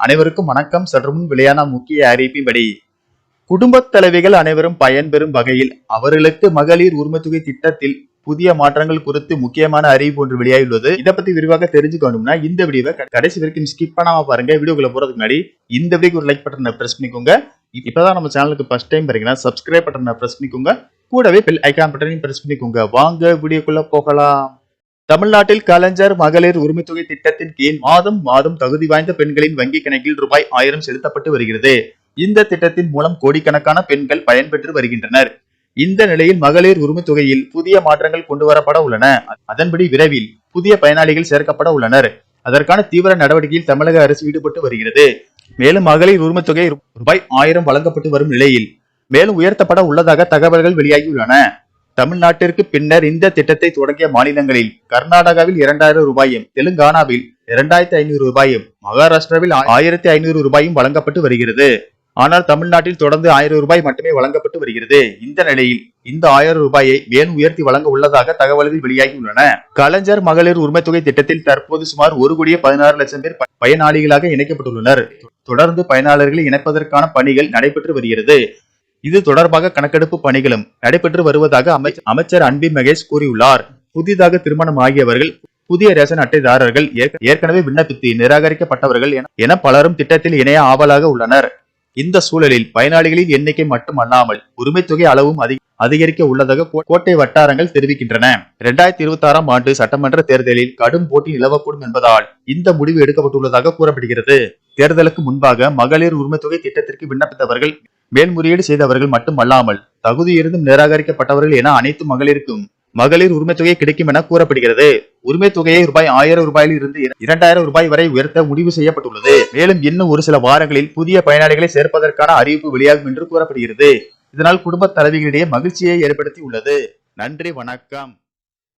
அனைவருக்கும் வணக்கம். சற்று முன் வெளியான முக்கிய அறிவிப்பின்படி குடும்பத் தலைவிகள் அனைவரும் பயன்பெறும் வகையில் அவர்களுக்கு மகளிர் உரிமைத்தொகை திட்டத்தில் புதிய மாற்றங்கள் குறித்து முக்கியமான அறிவிப்பு ஒன்று வெளியாகியுள்ளது. இதை பத்தி விரிவாக தெரிஞ்சுக்கணும்னா இந்த வீடியோவை கடைசி வரைக்கும் ஸ்கிப் பண்ணாம பாருங்க. வீடியோக்குள்ள போறதுக்கு முன்னாடி இந்த வீடியோக்கு ஒரு லைக் பட்டனை பிரஸ் பண்ணிக்கோங்க. இப்பதான் நம்ம சேனலுக்கு ஃபர்ஸ்ட் டைம் பாருங்கன்னா சப்ஸ்கிரைப் பட்டனை பிரஸ் பண்ணிக்கோங்க. கூடவே பெல் ஐக்கான் பட்டனையும் பிரஸ் பண்ணிக்கோங்க. வாங்க வீடியோக்குள்ள போகலாம். தமிழ்நாட்டில் கலைஞர் மகளிர் உரிமைத்தொகை திட்டத்தின் கீழ் மாதம் மாதம் தகுதி வாய்ந்த பெண்களின் வங்கி கணக்கில் ரூபாய் ஆயிரம் செலுத்தப்பட்டு வருகிறது. இந்த திட்டத்தின் மூலம் கோடிக்கணக்கான பெண்கள் பயன்பெற்று வருகின்றனர். இந்த நிலையில் மகளிர் உரிமைத்தொகையில் புதிய மாற்றங்கள் கொண்டு வரப்பட உள்ளன. அதன்படி விரைவில் புதிய பயனாளிகள் சேர்க்கப்பட உள்ளனர். அதற்கான தீவிர நடவடிக்கையில் தமிழக அரசு ஈடுபட்டு வருகிறது. மேலும் மகளிர் உரிமைத்தொகை ரூபாய் ஆயிரம் வழங்கப்பட்டு வரும் நிலையில் மேலும் உயர்த்தப்பட உள்ளதாக தகவல்கள் வெளியாகியுள்ளன. தமிழ்நாட்டிற்கு பின்னர் இந்த திட்டத்தை தொடங்கிய மாநிலங்களில் கர்நாடகாவில் இரண்டாயிரம் ரூபாயும் தெலுங்கானாவில் இரண்டாயிரத்தி ஐநூறு ரூபாயும் மகாராஷ்டிராவில் ஆயிரத்தி ஐநூறு ரூபாயும் வழங்கப்பட்டு வருகிறது. ஆனால் தமிழ்நாட்டில் தொடர்ந்து ஆயிரம் ரூபாய் மட்டுமே வழங்கப்பட்டு வருகிறது. இந்த நிலையில் இந்த ஆயிரம் ரூபாயை மேலும் உயர்த்தி வழங்க உள்ளதாக தகவல்கள் வெளியாகியுள்ளன. கலைஞர் மகளிர் உரிமை தொகை திட்டத்தில் தற்போது சுமார் ஒரு கோடியே பதினாறு லட்சம் பேர் பயனாளிகளாக இணைக்கப்பட்டுள்ளனர். தொடர்ந்து பயனாளர்களை இணைப்பதற்கான பணிகள் நடைபெற்று வருகிறது. இது தொடர்பாக கணக்கெடுப்பு பணிகளும் நடைபெற்று வருவதாக அமைச்சர் அன்பி மகேஷ் கூறியுள்ளார். புதிதாக திருமணம் ஆகியவர்கள் புதிய ரேஷன் அட்டைதாரர்கள் ஏற்கனவே விண்ணப்பித்து நிராகரிக்கப்பட்டவர்கள் என- என பலரும் திட்டத்தில் இணைய ஆவலாக உள்ளனர். இந்த சூழலில் பயனாளிகளின் எண்ணிக்கை மட்டுமல்லாமல் உரிமைத்தொகை அளவும் அதிகரிக்க உள்ளதாக கோ- கோட்டை வட்டாரங்கள் தெரிவிக்கின்றன. இரண்டாயிரத்தி இருபத்தி ஆறாம் ஆண்டு சட்டமன்ற தேர்தலில் கடும் போட்டி நிலவக்கூடும் என்பதால் இந்த முடிவு எடுக்கப்பட்டுள்ளதாக கூறப்படுகிறது. தேர்தலுக்கு முன்பாக மகளிர் உரிமைத்தொகை திட்டத்திற்கு விண்ணப்பித்தவர்கள் மேல்முறையீடு செய்தவர்கள் மட்டுமல்லாமல் தகுதி இருந்தும் நிராகரிக்கப்பட்டவர்கள் என அனைத்து மகளிருக்கும் மகளிர் உரிமை தொகை கிடைக்கும் என கூறப்படுகிறது. உரிமை தொகையை ரூபாய் ஆயிரம் ரூபாயில் இருந்து இரண்டாயிரம் ரூபாய் வரை உயர்த்த முடிவு செய்யப்பட்டுள்ளது. மேலும் இன்னும் ஒரு சில வாரங்களில் புதிய பயனாளிகளை சேர்ப்பதற்கான அறிவிப்பு வெளியாகும் என்று கூறப்படுகிறது. இதனால் குடும்ப தலைவிகளிடையே மகிழ்ச்சியை ஏற்படுத்தி உள்ளது. நன்றி வணக்கம்.